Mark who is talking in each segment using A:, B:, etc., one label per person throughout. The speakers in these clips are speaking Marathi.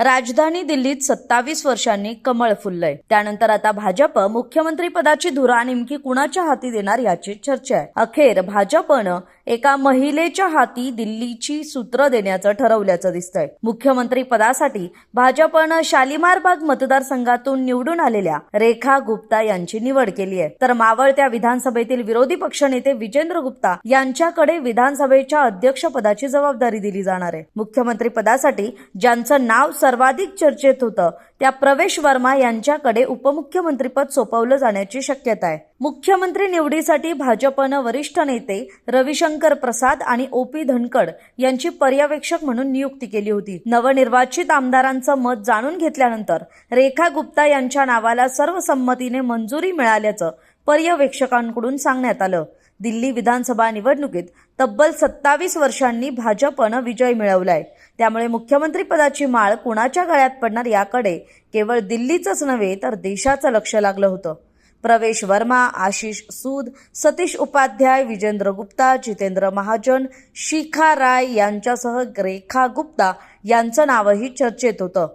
A: राजधानी दिल्लीत सत्तावीस वर्षांनी कमळ फुललंय. त्यानंतर आता भाजप मुख्यमंत्री पदाची धुरा नेमकी कुणाच्या हाती देणार याची चर्चा आहे. अखेर भाजपनं एका महिलेच्या हाती दिल्लीची सूत्र देण्याचं ठरवल्याचं दिसतंय. मुख्यमंत्री पदासाठी भाजपनं शालिमार बाग मतदारसंघातून निवडून आलेल्या रेखा गुप्ता यांची निवड केली आहे तर मावळत्या विधानसभेतील विरोधी पक्षनेते विजेंद्र गुप्ता यांच्याकडे विधानसभेच्या अध्यक्षपदाची जबाबदारी दिली जाणार आहे. मुख्यमंत्री पदासाठी ज्यांचं नाव सर्वाधिक चर्चेत होतं त्या प्रवेश वर्मा यांच्याकडे उपमुख्यमंत्रीपद सोपवलं जाण्याची शक्यता आहे. मुख्यमंत्री निवडीसाठी भाजपनं वरिष्ठ नेते रविशंकर प्रसाद आणि ओ पी धनकड यांची पर्यवेक्षक म्हणून नियुक्ती केली होती. नवनिर्वाचित आमदारांचं मत जाणून घेतल्यानंतर रेखा गुप्ता यांच्या नावाला सर्वसंमतीने मंजुरी मिळाल्याचं पर्यवेक्षकांकडून सांगण्यात आलं. दिल्ली विधानसभा निवडणुकीत तब्बल सत्तावीस वर्षांनी भाजपनं विजय मिळवलाय. त्यामुळे मुख्यमंत्री पदाची माळ कुणाच्या गळ्यात पडणार याकडे केवळ दिल्लीचंच नव्हे तर देशाचं लक्ष लागलं होतं. प्रवेश वर्मा आशिष सूद सतीश उपाध्याय विजेंद्र गुप्ता जितेंद्र महाजन शिखा राय यांच्यासह रेखा गुप्ता यांचं नावही चर्चेत होतं.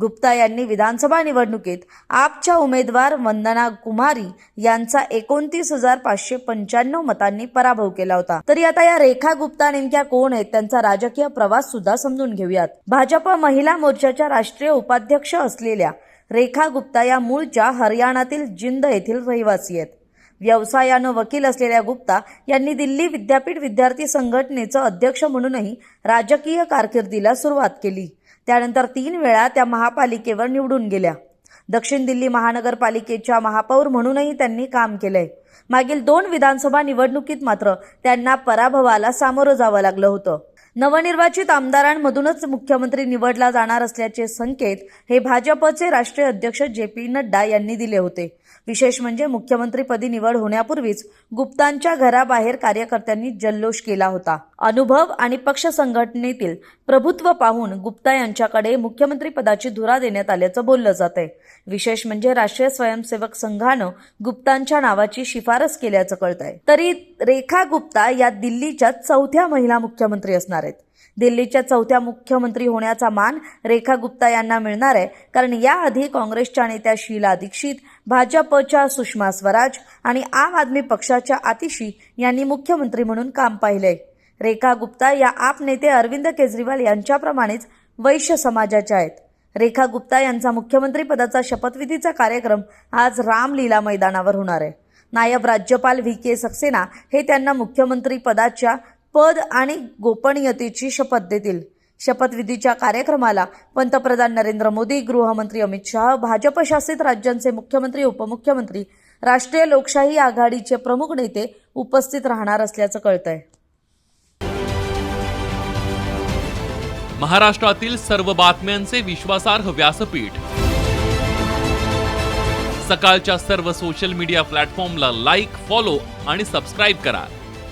A: गुप्ता यांनी विधानसभा निवडणुकीत आपच्या उमेदवार वंदना कुमारी यांचा एकोणतीस हजार पाचशे पंच्याण्णव मतांनी पराभव केला होता. तरी आता या रेखा गुप्ता नेमक्या कोण आहेत त्यांचा राजकीय प्रवास सुद्धा समजून घेऊयात. भाजप महिला मोर्चाच्या राष्ट्रीय उपाध्यक्ष असलेल्या रेखा गुप्ता या मूळच्या हरियाणातील जिंद येथील रहिवासी आहेत. व्यवसायानं वकील असलेल्या गुप्ता यांनी दिल्ली विद्यापीठ विद्यार्थी संघटनेचं अध्यक्ष म्हणूनही राजकीय कारकिर्दीला सुरुवात केली. त्यानंतर तीन वेळा त्या महापालिकेवर निवडून गेल्या. दक्षिण दिल्ली महानगरपालिकेच्या महापौर म्हणूनही त्यांनी काम केलंय. मागील दोन विधानसभा निवडणुकीत मात्र त्यांना पराभवाला सामोरं जावं लागलं होतं. नवनिर्वाचित आमदारांमधूनच मुख्यमंत्री निवडला जाणार असल्याचे संकेत हे भाजपचे राष्ट्रीय अध्यक्ष जे पी नड्डा यांनी दिले होते. विशेष म्हणजे मुख्यमंत्रीपदी निवड होण्यापूर्वीच गुप्तांच्या घराबाहेर कार्यकर्त्यांनी जल्लोष केला होता. अनुभव आणि पक्ष संघटनेतील प्रभुत्व पाहून गुप्ता यांच्याकडे मुख्यमंत्रीपदाची धुरा देण्यात आल्याचं बोललं जात आहे विशेष म्हणजे राष्ट्रीय स्वयंसेवक संघानं गुप्तांच्या नावाची शिफारस केल्याचं कळत आहे तरी रेखा गुप्ता या दिल्लीच्या चौथ्या महिला मुख्यमंत्री असणार आहेत. दिल्लीच्या चौथ्या मुख्यमंत्री होण्याचा मान रेखा गुप्ता यांना मिळणार आहे. कारण याआधी काँग्रेसच्या नेत्या शीला दीक्षित भाजपच्या सुषमा स्वराज आणि आम आदमी पक्षाच्या आतिशी यांनी मुख्यमंत्री म्हणून काम पाहिलंय रेखा गुप्ता या आप नेते अरविंद केजरीवाल यांच्याप्रमाणेच वैश्य समाजाच्या आहेत. रेखा गुप्ता यांचा मुख्यमंत्री पदाचा शपथविधीचा कार्यक्रम आज रामलीला मैदानावर होणार आहे. नायब राज्यपाल व्ही के सक्सेना हे त्यांना मुख्यमंत्री पदाच्या पद आणि गोपनीयतेची शपथ देतील. शपथविधीच्या कार्यक्रमाला पंतप्रधान नरेंद्र मोदी गृहमंत्री अमित शहा भाजप शासित राज्यांचे मुख्यमंत्री उपमुख्यमंत्री राष्ट्रीय लोकशाही आघाडीचे प्रमुख नेते उपस्थित राहणार असल्याचं कळतंय.
B: महाराष्ट्रातील सर्व बातम्यांचे विश्वासार्ह व्यासपीठ. सकाळच्या सर्व सोशल मीडिया प्लॅटफॉर्मला लाईक फॉलो आणि सबस्क्राईब करा.